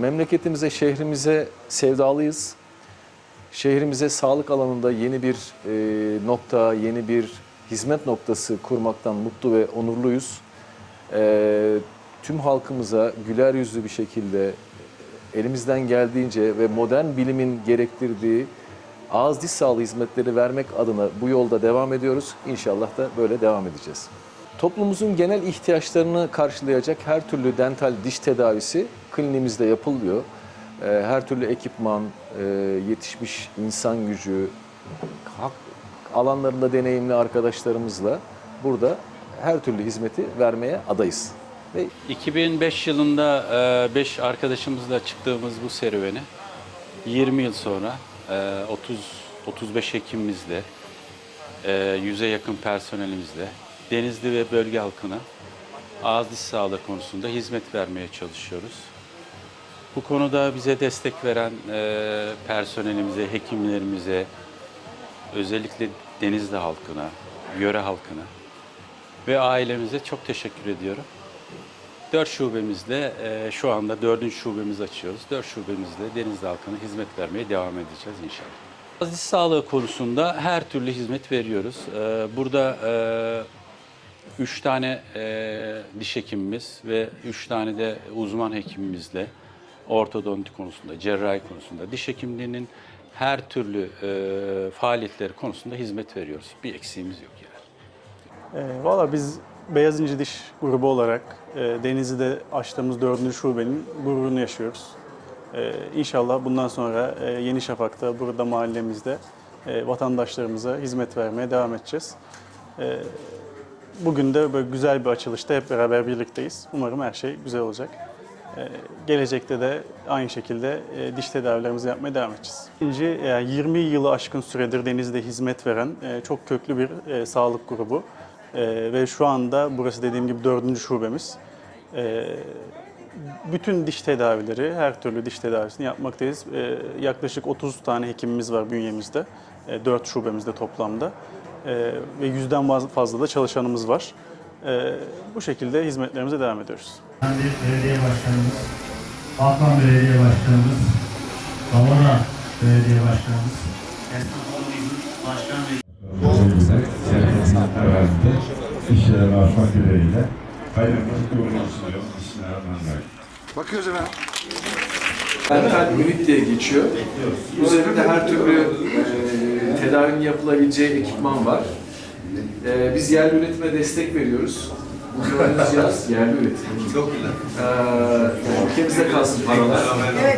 Memleketimize, şehrimize sevdalıyız. Şehrimize sağlık alanında yeni bir e, nokta, yeni bir hizmet noktası kurmaktan mutlu ve onurluyuz. E, tüm halkımıza güler yüzlü bir şekilde elimizden geldiğince ve modern bilimin gerektirdiği ağız diş sağlığı hizmetleri vermek adına bu yolda devam ediyoruz. İnşallah da böyle devam edeceğiz. Toplumumuzun genel ihtiyaçlarını karşılayacak her türlü dental diş tedavisi kliniğimizde yapılıyor. Ee, Her türlü ekipman, e, yetişmiş insan gücü, alanlarında deneyimli arkadaşlarımızla burada her türlü hizmeti vermeye adayız. Ve 2005 yılında 5 arkadaşımızla çıktığımız bu serüveni 20 yıl sonra e, 30 35 hekimimizle, e, 100'e yakın personelimizle Denizli ve bölge halkına ağız diş sağlığı konusunda hizmet vermeye çalışıyoruz. Bu konuda bize destek veren e, personelimize, hekimlerimize, özellikle Denizli halkına, yöre halkına ve ailemize çok teşekkür ediyorum. Dört şubemizde e, şu anda dördüncü şubemizi açıyoruz. Dört şubemizde Denizli halkına hizmet vermeye devam edeceğiz inşallah. Diş sağlığı konusunda her türlü hizmet veriyoruz. E, burada e, üç tane e, diş hekimimiz ve üç tane de uzman hekimimizle ortodonti konusunda, cerrahi konusunda, diş hekimliğinin her türlü e, faaliyetleri konusunda hizmet veriyoruz. Bir eksiğimiz yok yani. E, Valla biz Beyaz İnci Diş grubu olarak e, Denizli'de açtığımız dördüncü şubenin gururunu yaşıyoruz. E, inşallah bundan sonra e, Yeni Şafak'ta, burada mahallemizde e, vatandaşlarımıza hizmet vermeye devam edeceğiz. E, bugün de böyle güzel bir açılışta hep beraber birlikteyiz. Umarım her şey güzel olacak. E, gelecekte de aynı şekilde e, diş tedavilerimizi yapmaya devam edeceğiz. İkinci, yani 20 yılı aşkın süredir Denizli'de hizmet veren e, çok köklü bir e, sağlık grubu. E, ve şu anda burası dediğim gibi dördüncü şubemiz. E, bütün diş tedavileri, her türlü diş tedavisini yapmaktayız. E, yaklaşık 30 tane hekimimiz var bünyemizde. E, 4 şubemizde toplamda. E, ve yüzden fazla da çalışanımız var. E, bu şekilde hizmetlerimize devam ediyoruz. Belediye Başkanımız, Batman Belediye Başkanımız, Davana Belediye Başkanımız, Başkan ve işlere başlamak dileğiyle hayırlı uğurlu olsun diyorum. Bismillahirrahmanirrahim. Bakıyoruz hemen. Dental ünit diye geçiyor. Üzerinde her türlü e, tedavinin yapılabileceği ekipman var. E, biz yerli üretime destek veriyoruz. Bu gördüğünüz cihaz yerli üretim. Çok güzel. E, yani ülkemizde kalsın paralar.